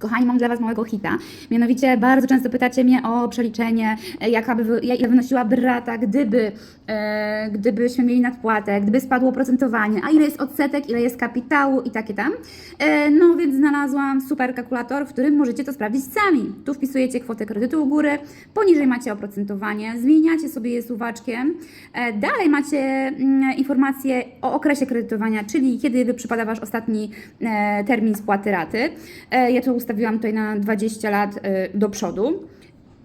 Kochani, mam dla Was małego hita. Mianowicie bardzo często pytacie mnie o przeliczenie, e, jaka by, ile wynosiłaby rata, gdyby, e, gdybyśmy mieli nadpłatę, gdyby spadło oprocentowanie, a ile jest odsetek, ile jest kapitału i takie tam. E, no więc znalazłam super kalkulator, w którym możecie to sprawdzić sami. Tu wpisujecie kwotę kredytu u góry, poniżej macie oprocentowanie, zmieniacie sobie je suwaczkiem. E, dalej macie mm, informacje o okresie kredytowania, czyli kiedy przypada Wasz ostatni e, termin spłaty raty. E, ja to ustawiłam tutaj na 20 lat e, do przodu.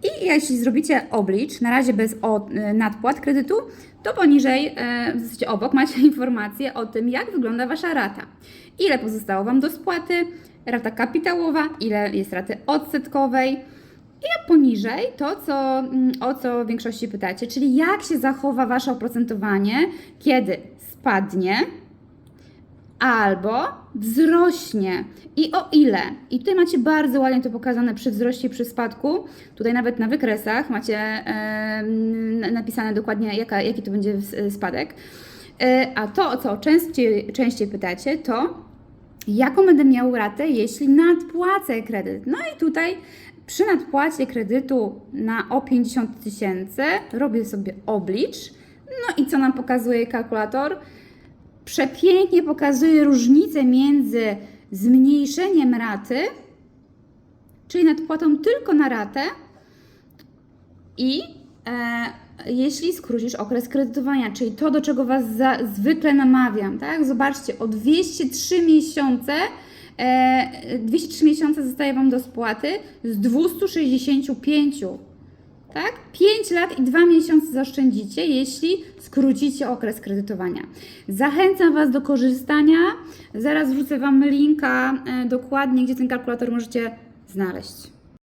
I jeśli zrobicie oblicz, na razie bez e, nadpłat kredytu, to poniżej, e, w zasadzie obok, macie informację o tym, jak wygląda Wasza rata. Ile pozostało Wam do spłaty, rata kapitałowa, ile jest raty odsetkowej. I poniżej to, co, mm, o co w większości pytacie, czyli jak się zachowa Wasze oprocentowanie, kiedy spadnie, albo wzrośnie. I o ile? I tutaj macie bardzo ładnie to pokazane przy wzroście i przy spadku. Tutaj nawet na wykresach macie em, napisane dokładnie, jaka, jaki to będzie spadek. E, a to, o co częściej, częściej pytacie, to jaką będę miał ratę, jeśli nadpłacę kredyt. No i tutaj przy nadpłacie kredytu na o 50 tysięcy robię sobie oblicz. No i co nam pokazuje kalkulator? Przepięknie pokazuje różnicę między zmniejszeniem raty, czyli nadpłatą tylko na ratę, i e, jeśli skrócisz okres kredytowania, czyli to, do czego Was za, zwykle namawiam, tak? Zobaczcie, o 203 miesiące, e, 203 miesiące zostaje Wam do spłaty z 265. Tak? 5 lat i 2 miesiące zaoszczędzicie, jeśli skrócicie okres kredytowania. Zachęcam Was do korzystania. Zaraz wrzucę Wam linka e, dokładnie, gdzie ten kalkulator możecie znaleźć.